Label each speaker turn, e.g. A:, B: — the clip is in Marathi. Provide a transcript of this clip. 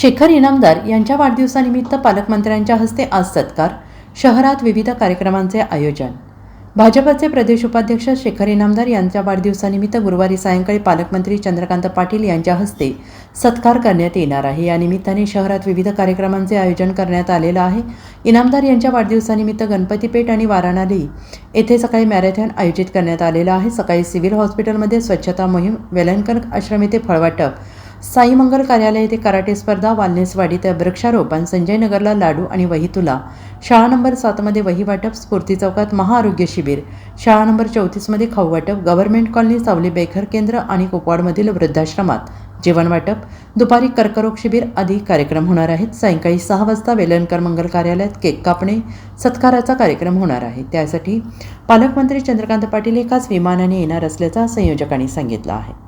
A: शेखर इनामदार यांच्या वाढदिवसानिमित्त पालकमंत्र्यांच्या हस्ते आज सत्कार शहरात विविध कार्यक्रमांचे आयोजन. भाजपचे प्रदेश उपाध्यक्ष शेखर इनामदार यांच्या वाढदिवसानिमित्त गुरुवारी सायंकाळी पालकमंत्री चंद्रकांत पाटील यांच्या हस्ते सत्कार करण्यात येणार आहे. या निमित्ताने शहरात विविध कार्यक्रमांचे आयोजन करण्यात आलेलं आहे. इनामदार यांच्या वाढदिवसानिमित्त गणपतीपेठ आणि वाराणाली येथे सकाळी मॅरेथॉन आयोजित करण्यात आलेलं आहे. सकाळी सिव्हिल हॉस्पिटलमध्ये स्वच्छता मोहीम वेलणकर आश्रम येथे फळवाटप साई मंगल कार्यालय येथे कराटे स्पर्धा वालनेसवाडीत वृक्षारोपण संजय नगरला लाडू आणि वहीतुला शाळा नंबर सातमध्ये वही वाटप स्फूर्ती चौकात महाआरोग्य शिबिर. शाळा नंबर चौतीसमध्ये खाऊ वाटप गव्हर्नमेंट कॉलनी सावली बेखर केंद्र आणि कुपवाडमधील वृद्धाश्रमात. जेवण वाटप. दुपारी कर्करोग शिबिर आदी कार्यक्रम होणार आहेत. सायंकाळी सहा वाजता वेलणकर मंगल कार्यालयात केक कापणे सत्काराचा कार्यक्रम होणार आहे. त्यासाठी पालकमंत्री चंद्रकांत पाटील एकाच विमानाने येणार असल्याचा संयोजकांनी सांगितलं आहे.